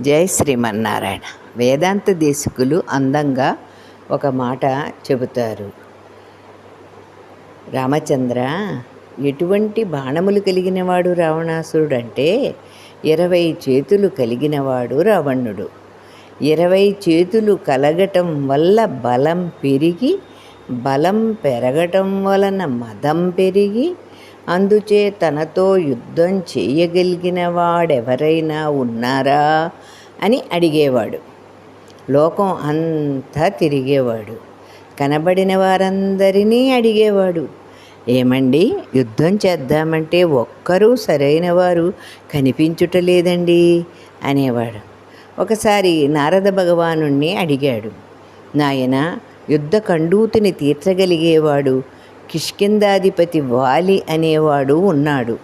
జై శ్రీమన్నారాయణ. వేదాంత దేశికులు అందంగా ఒక మాట చెబుతారు. రామచంద్ర ఎటువంటి బాణములు కలిగినవాడు రావణాసురుడు అంటే ఇరవై చేతులు కలిగినవాడు రావణుడు. ఇరవై చేతులు కలగటం వల్ల బలం పెరిగి బలం పెరగటం వలన మదం పెరిగి అందుచే తనతో యుద్ధం చేయగలిగిన వాడెవరైనా ఉన్నారా? అని అడిగేవాడు. లోకం అంతా తిరిగేవాడు. కనబడిన వారందరినీ అడిగేవాడు. ఏమండి యుద్ధం చేద్దామంటే ఒక్కరూ సరైన వారు కనిపించుటలేదండి? అనేవాడు. ఒకసారి నారద భగవాను అడిగాడు. నాయన యుద్ధ కండూతిని తీర్చగలిగేవాడు కిష్కిందాధిపతి వాలి అనేవాడు ఉన్నాడు.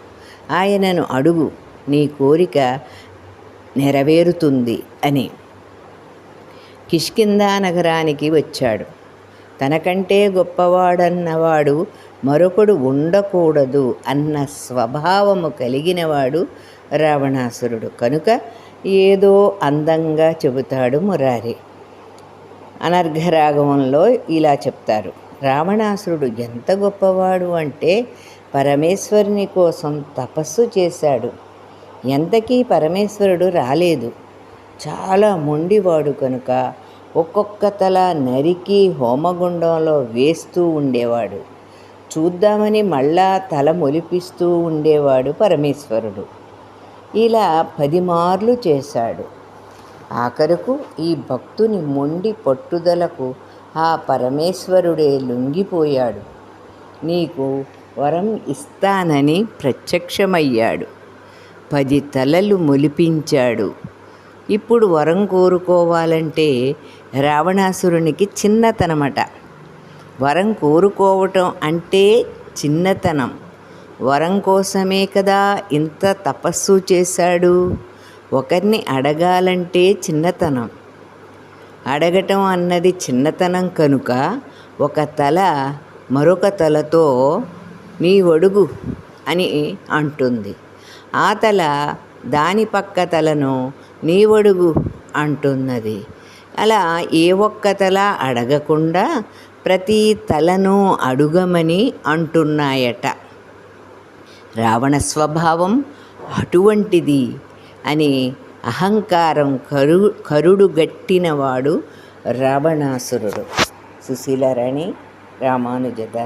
ఆయనను అడుగు నీ కోరిక నెరవేరుతుంది అని. కిష్కిందా నగరానికి వచ్చాడు. తనకంటే గొప్పవాడన్నవాడు మరొకడు ఉండకూడదు అన్న స్వభావము కలిగినవాడు రావణాసురుడు. కనుక ఏదో అందంగా చెబుతాడు మురారి. అనర్ఘరాగవంలో ఇలా చెప్తారు. రావణాసురుడు ఎంత గొప్పవాడు అంటే పరమేశ్వరుని కోసం తపస్సు చేశాడు. ఎంతకీ పరమేశ్వరుడు రాలేదు. చాలా మొండివాడు కనుక ఒక్కొక్క తల నరికి హోమగుండంలో వేస్తూ ఉండేవాడు. చూద్దామని మళ్ళా తల మొలిపిస్తూ ఉండేవాడు పరమేశ్వరుడు. ఇలా పదిమార్లు చేశాడు. ఆఖరకు ఈ భక్తుని మొండి పట్టుదలకు ఆ పరమేశ్వరుడే లొంగిపోయాడు. నీకు వరం ఇస్తానని ప్రత్యక్షమయ్యాడు. పది తలలు మొలిపించాడు. ఇప్పుడు వరం కోరుకోవాలంటే రావణాసురునికి చిన్నతనమట. వరం కోరుకోవటం అంటే చిన్నతనం. వరం కోసమే కదా ఇంత తపస్సు చేశాడు? ఒకరిని అడగాలంటే చిన్నతనం. అడగటం అన్నది చిన్నతనం కనుక ఒక తల మరొక తలతో నీ ఒడుగు అని అంటుంది. ఆ తల దాని పక్క తలను నీ ఒడుగు అంటున్నది. అలా ఏ ఒక్క తల అడగకుండా ప్రతి తలను అడుగమని అంటున్నాయట. రావణ స్వభావం అటువంటిది అని అహంకారం కరు కరుడు గట్టినవాడు రావణాసురుడు. సుశీలరాణి రామానుజద